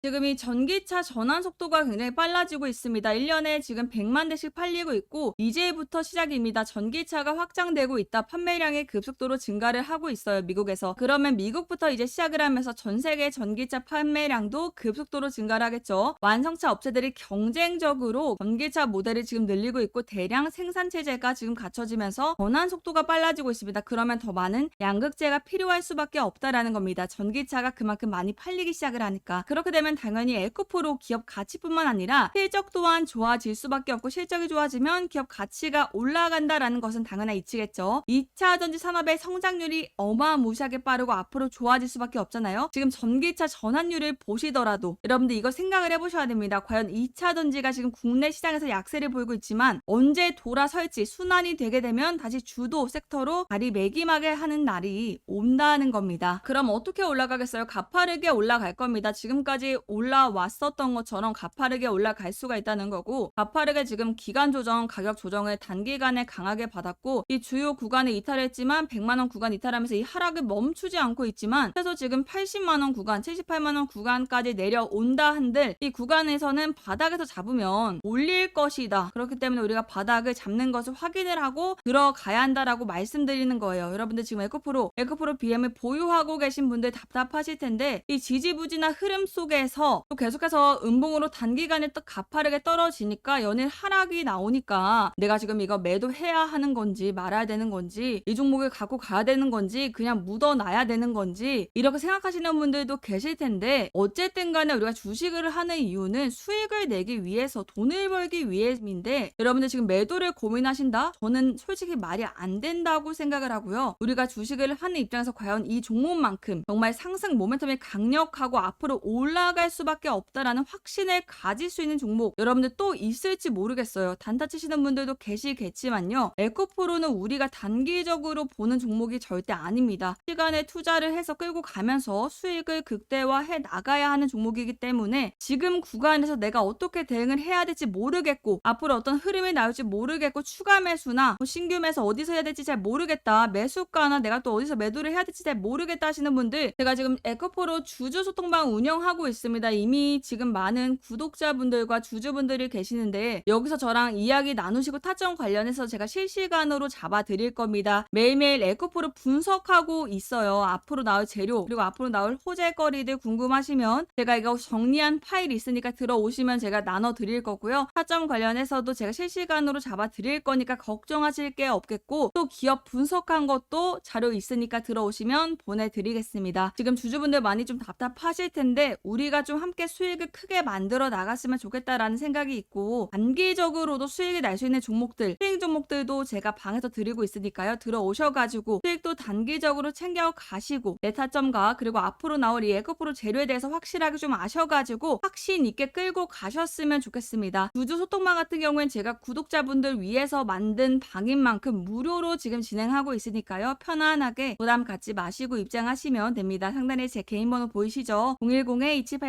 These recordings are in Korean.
지금 이 전기차 전환 속도가 굉장히 빨라지고 있습니다. 1년에 지금 100만 대씩 팔리고 있고 이제부터 시작입니다. 전기차가 확장되고 있다. 판매량이 급속도로 증가를 하고 있어요. 미국에서. 그러면 미국부터 이제 시작을 하면서 전 세계 전기차 판매량도 급속도로 증가를 하겠죠. 완성차 업체들이 경쟁적으로 전기차 모델을 지금 늘리고 있고 대량 생산 체제가 지금 갖춰지면서 전환 속도가 빨라지고 있습니다. 그러면 더 많은 양극재가 필요할 수밖에 없다라는 겁니다. 전기차가 그만큼 많이 팔리기 시작을 하니까 그렇게 되면 당연히 에코프로 기업 가치뿐만 아니라 실적 또한 좋아질 수밖에 없고 실적이 좋아지면 기업 가치가 올라간다라는 것은 당연한 이치겠죠. 2차 전지 산업의 성장률이 어마무시하게 빠르고 앞으로 좋아질 수밖에 없잖아요. 지금 전기차 전환율을 보시더라도 여러분들 이거 생각을 해보셔야 됩니다. 과연 2차 전지가 지금 국내 시장에서 약세를 보이고 있지만 언제 돌아설지 순환이 되게 되면 다시 주도 섹터로 자리 매김하게 하는 날이 온다는 겁니다. 그럼 어떻게 올라가겠어요? 가파르게 올라갈 겁니다. 지금까지 올라왔었던 것처럼 가파르게 올라갈 수가 있다는 거고 가파르게 지금 기간 조정, 가격 조정을 단기간에 강하게 받았고 이 주요 구간에 이탈했지만 100만 원 구간 이탈하면서 이 하락을 멈추지 않고 있지만 최소 지금 80만 원 구간, 78만 원 구간까지 내려온다 한들 이 구간에서는 바닥에서 잡으면 올릴 것이다. 그렇기 때문에 우리가 바닥을 잡는 것을 확인을 하고 들어가야 한다라고 말씀드리는 거예요. 여러분들 지금 에코프로, 에코프로 BM을 보유하고 계신 분들 답답하실 텐데 이 지지부진한 흐름 속에 서 또 계속해서 음봉으로 단기간에 또 가파르게 떨어지니까 연일 하락이 나오니까 내가 지금 이거 매도해야 하는 건지 말아야 되는 건지 이 종목을 갖고 가야 되는 건지 그냥 묻어놔야 되는 건지 이렇게 생각하시는 분들도 계실 텐데 어쨌든 간에 우리가 주식을 하는 이유는 수익을 내기 위해서 돈을 벌기 위해인데 여러분들 지금 매도를 고민하신다? 저는 솔직히 말이 안 된다고 생각을 하고요. 우리가 주식을 하는 입장에서 과연 이 종목만큼 정말 상승 모멘텀이 강력하고 앞으로 올라 갈 수밖에 없다라는 확신을 가질 수 있는 종목 여러분들 또 있을지 모르겠어요. 단타 치시는 분들도 계시겠지만요. 에코프로는 우리가 단기적으로 보는 종목이 절대 아닙니다. 시간에 투자를 해서 끌고 가면서 수익을 극대화해 나가야 하는 종목이기 때문에 지금 구간에서 내가 어떻게 대응을 해야 될지 모르겠고 앞으로 어떤 흐름이 나올지 모르겠고 추가 매수나 뭐 신규 매수 어디서 해야 될지 잘 모르겠다. 매수가나 내가 또 어디서 매도를 해야 될지 잘 모르겠다 하시는 분들 제가 지금 에코프로 주주 소통방 운영하고 있습니다. 이미 지금 많은 구독자분들과 주주분들이 계시는데 여기서 저랑 이야기 나누시고 타점 관련해서 제가 실시간으로 잡아 드릴 겁니다. 매일매일 에코프로 분석하고 있어요. 앞으로 나올 재료 그리고 앞으로 나올 호재거리들 궁금하시면 제가 이거 정리한 파일 있으니까 들어오시면 제가 나눠 드릴 거고요. 타점 관련해서도 제가 실시간으로 잡아 드릴 거니까 걱정하실 게 없겠고 또 기업 분석한 것도 자료 있으니까 들어오시면 보내드리겠습니다. 지금 주주분들 많이 좀 답답하실 텐데 우리가 좀 함께 수익을 크게 만들어 나갔으면 좋겠다라는 생각이 있고 단기적으로도 수익이 날 수 있는 종목들, 수익 종목들도 제가 방에서 드리고 있으니까요. 들어오셔가지고 수익도 단기적으로 챙겨 가시고 내 타점과 그리고 앞으로 나올 이 에코프로 재료에 대해서 확실하게 좀 아셔가지고 확신 있게 끌고 가셨으면 좋겠습니다. 주주 소통방 같은 경우엔 제가 구독자분들 위해서 만든 방인 만큼 무료로 지금 진행하고 있으니까요. 편안하게 부담 갖지 마시고 입장하시면 됩니다. 상단에 제 개인 번호 보이시죠?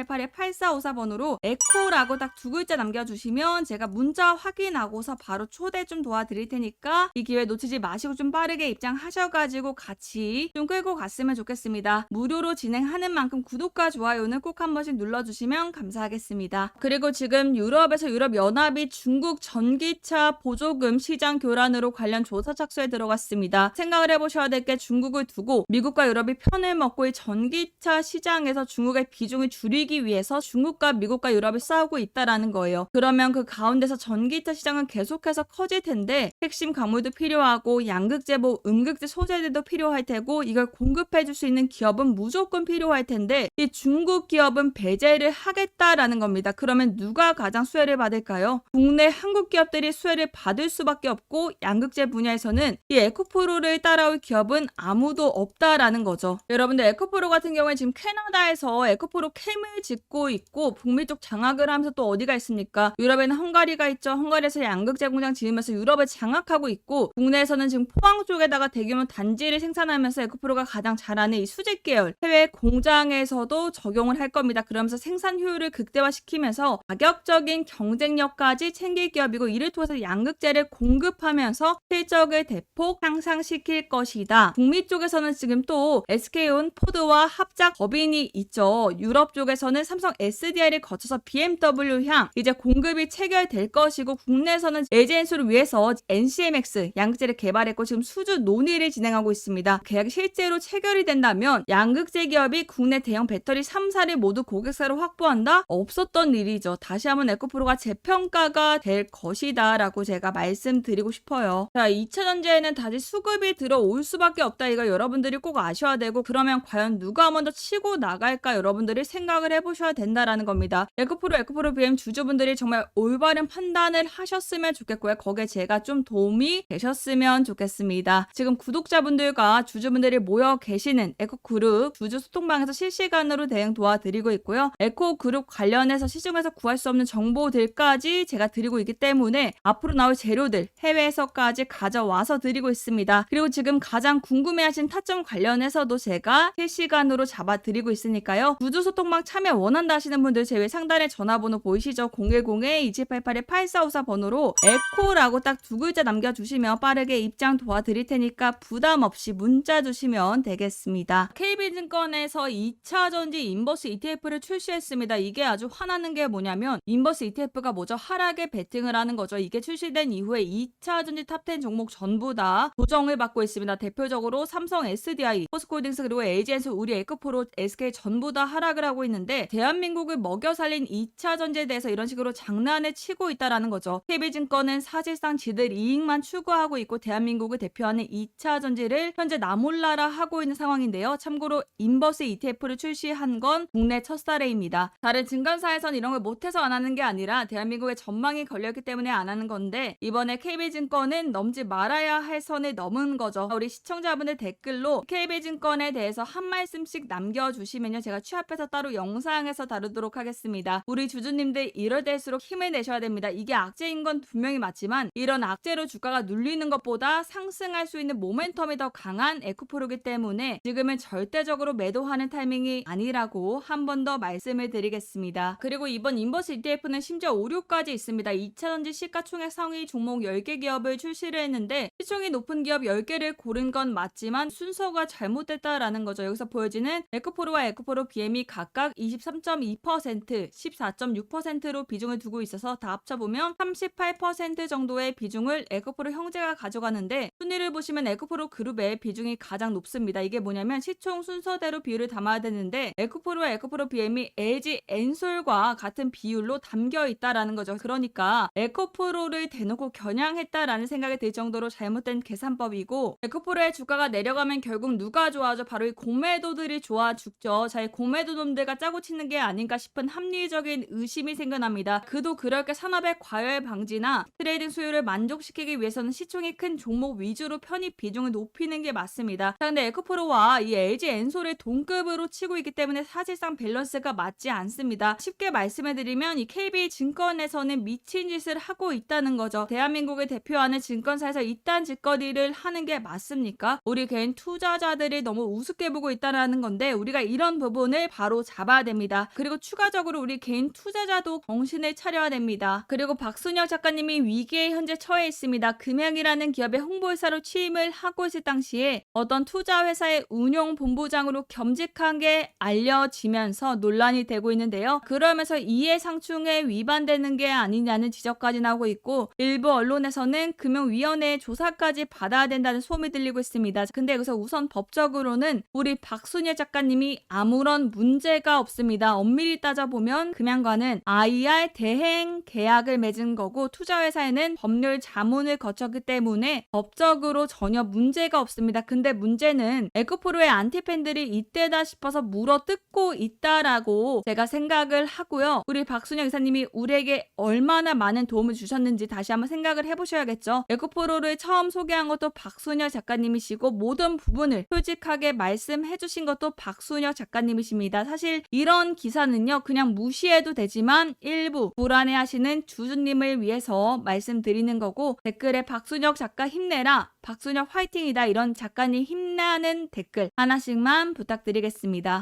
010-2788-8454번으로 에코라고 딱 두 글자 남겨주시면 제가 문자 확인하고서 바로 초대 좀 도와드릴 테니까 이 기회 놓치지 마시고 좀 빠르게 입장하셔가지고 같이 좀 끌고 갔으면 좋겠습니다. 무료로 진행하는 만큼 구독과 좋아요는 꼭 한 번씩 눌러주시면 감사하겠습니다. 그리고 지금 유럽에서 유럽연합이 중국 전기차 보조금 시장 교란으로 관련 조사 착수에 들어갔습니다. 생각을 해보셔야 될 게 중국을 두고 미국과 유럽이 편을 먹고 이 전기차 시장에서 중국의 비중을 줄이기 위해서 중국과 미국과 유럽이 싸우고 있다라는 거예요. 그러면 그 가운데서 전기차 시장은 계속해서 커질 텐데 핵심 광물도 필요하고 양극재 뭐 음극재 소재들도 필요할 테고 이걸 공급해 줄 수 있는 기업은 무조건 필요할 텐데 이 중국 기업은 배제를 하겠다라는 겁니다. 그러면 누가 가장 수혜를 받을까요? 국내 한국 기업들이 수혜를 받을 수밖에 없고 양극재 분야에서는 이 에코프로를 따라올 기업은 아무도 없다라는 거죠. 여러분들 에코프로 같은 경우에 지금 캐나다에서 에코프로 캠을 짓고 있고 북미 쪽 장악을 하면서 또 어디가 있습니까? 유럽에는 헝가리가 있죠. 헝가리에서 양극재 공장 지으면서 유럽을 장악하고 있고 국내에서는 지금 포항 쪽에다가 대규모 단지를 생산하면서 에코프로가 가장 잘하는 이 수직 계열 해외 공장에서도 적용을 할 겁니다. 그러면서 생산 효율을 극대화시키면서 가격적인 경쟁력까지 챙길 기업이고 이를 통해서 양극재를 공급하면서 실적을 대폭 향상시킬 것이다. 북미 쪽에서는 지금 또 SK온, 포드와 합작 법인이 있죠. 유럽 쪽에서 미국에서는 삼성 SDI를 거쳐서 BMW향 이제 공급이 체결될 것이고 국내에서는 에이젠수를 위해서 NCMX 양극재를 개발했고 지금 수주 논의를 진행하고 있습니다. 계약이 실제로 체결이 된다면 양극재 기업이 국내 대형 배터리 3사를 모두 고객사로 확보한다? 없었던 일이죠. 다시 한번 에코프로가 재평가가 될 것이다 라고 제가 말씀드리고 싶어요. 자, 2차 전지에는 다시 수급이 들어올 수밖에 없다. 이거 여러분들이 꼭 아셔야 되고 그러면 과연 누가 먼저 치고 나갈까 여러분들이 생각을 해보셔야 된다라는 겁니다. 에코프로, 에코프로 BM 주주분들이 정말 올바른 판단을 하셨으면 좋겠고요. 거기에 제가 좀 도움이 되셨으면 좋겠습니다. 지금 구독자분들과 주주분들이 모여 계시는 에코그룹 주주 소통방에서 실시간으로 대응 도와드리고 있고요. 에코그룹 관련해서 시중에서 구할 수 없는 정보들까지 제가 드리고 있기 때문에 앞으로 나올 재료들 해외에서까지 가져와서 드리고 있습니다. 그리고 지금 가장 궁금해하신 타점 관련해서도 제가 실시간으로 잡아드리고 있으니까요. 주주 소통방 참여 원한다 하시는 분들 제외 상단에 전화번호 보이시죠? 010-2788-8454 번호로 에코라고 딱 두 글자 남겨주시면 빠르게 입장 도와드릴 테니까 부담 없이 문자 주시면 되겠습니다. KB증권에서 2차 전지 인버스 ETF를 출시했습니다. 이게 아주 화나는 게 뭐냐면 인버스 ETF가 뭐죠? 하락에 베팅을 하는 거죠. 이게 출시된 이후에 2차 전지 탑10 종목 전부 다 조정을 받고 있습니다. 대표적으로 삼성 SDI, 포스코홀딩스 그리고 LG엔솔, 우리 에코프로, SK 전부 다 하락을 하고 있는데 대한민국을 먹여 살린 2차 전지에 대해서 이런 식으로 장난을 치고 있다라는 거죠. KB증권은 사실상 지들 이익만 추구하고 있고 대한민국을 대표하는 2차 전지를 현재 나몰라라 하고 있는 상황인데요. 참고로 인버스 ETF를 출시한 건 국내 첫 사례입니다. 다른 증권사에선 이런 걸 못해서 안 하는 게 아니라 대한민국의 전망이 걸렸기 때문에 안 하는 건데 이번에 KB증권은 넘지 말아야 할 선을 넘은 거죠. 우리 시청자분들 댓글로 KB증권에 대해서 한 말씀씩 남겨주시면요. 제가 취합해서 따로 영상 에서 다루도록 하겠습니다. 우리 주주님들 이럴 때일수록 힘을 내셔야 됩니다. 이게 악재인 건 분명히 맞지만 이런 악재로 주가가 눌리는 것보다 상승할 수 있는 모멘텀이 더 강한 에코프로기 때문에 지금은 절대적으로 매도하는 타이밍이 아니라고 한 번 더 말씀을 드리겠습니다. 그리고 이번 인버스 ETF는 심지어 오류까지 있습니다. 2차전지 시가총액 상위 종목 10개 기업을 출시를 했는데 시총이 높은 기업 10개를 고른 건 맞지만 순서가 잘못됐다라는 거죠. 여기서 보여지는 에코프로와 에코프로 BM이 각각 23.2%, 14.6%로 비중을 두고 있어서 다 합쳐보면 38% 정도의 비중을 에코프로 형제가 가져가는데 순위를 보시면 에코프로 그룹의 비중이 가장 높습니다. 이게 뭐냐면 시총 순서대로 비율을 담아야 되는데 에코프로와 에코프로 BM이 LG 엔솔과 같은 비율로 담겨 있다라는 거죠. 그러니까 에코프로를 대놓고 겨냥했다라는 생각이 들 정도로 잘못된 계산법이고 에코프로의 주가가 내려가면 결국 누가 좋아하죠? 바로 이 공매도들이 좋아 죽죠. 자, 이 공매도놈들과 짜고 치는 게 아닌가 싶은 합리적인 의심이 생겨납니다. 그도 그럴 게 산업의 과열 방지나 트레이딩 수요를 만족시키기 위해서는 시총이 큰 종목 위주로 편입 비중을 높이는 게 맞습니다. 자, 근데 에코프로와 이 LG 엔솔의 동급으로 치고 있기 때문에 사실상 밸런스가 맞지 않습니다. 쉽게 말씀해 드리면 이 KB 증권에서는 미친 짓을 하고 있다는 거죠. 대한민국을 대표하는 증권사에서 이딴 짓거리를 하는 게 맞습니까? 우리 개인 투자자들이 너무 우습게 보고 있다는 건데 우리가 이런 부분을 바로 잡아 야 됩니다. 그리고 추가적으로 우리 개인 투자자도 정신을 차려야 됩니다. 그리고 박순혁 작가님이 위기에 현재 처해 있습니다. 금양이라는 기업의 홍보회사로 취임을 하고 있을 당시에 어떤 투자회사의 운용 본부장으로 겸직한 게 알려지면서 논란이 되고 있는데요. 그러면서 이해상충에 위반되는 게 아니냐는 지적까지 나오고 있고 일부 언론에서는 금융위원회의 조사까지 받아야 된다는 소문이 들리고 있습니다. 근데 여기서 우선 법적으로는 우리 박순예 작가님이 아무런 문제가 없 습니다. 엄밀히 따져보면 금양과는 IR 대행 계약을 맺은 거고 투자회사에는 법률 자문을 거쳤기 때문에 법적으로 전혀 문제가 없습니다. 근데 문제는 에코프로의 안티팬들이 이때다 싶어서 물어 뜯고 있다라고 제가 생각을 하고요. 우리 박순영 이사님이 우리에게 얼마나 많은 도움을 주셨는지 다시 한번 생각을 해보셔야겠죠. 에코프로를 처음 소개한 것도 박순영 작가님이시고 모든 부분을 솔직하게 말씀해 주신 것도 박순영 작가님이십니다. 사실 이런 기사는요 그냥 무시해도 되지만 일부 불안해하시는 주주님을 위해서 말씀드리는 거고 댓글에 박순혁 작가 힘내라 박순혁 화이팅이다 이런 작가님 힘나는 댓글 하나씩만 부탁드리겠습니다.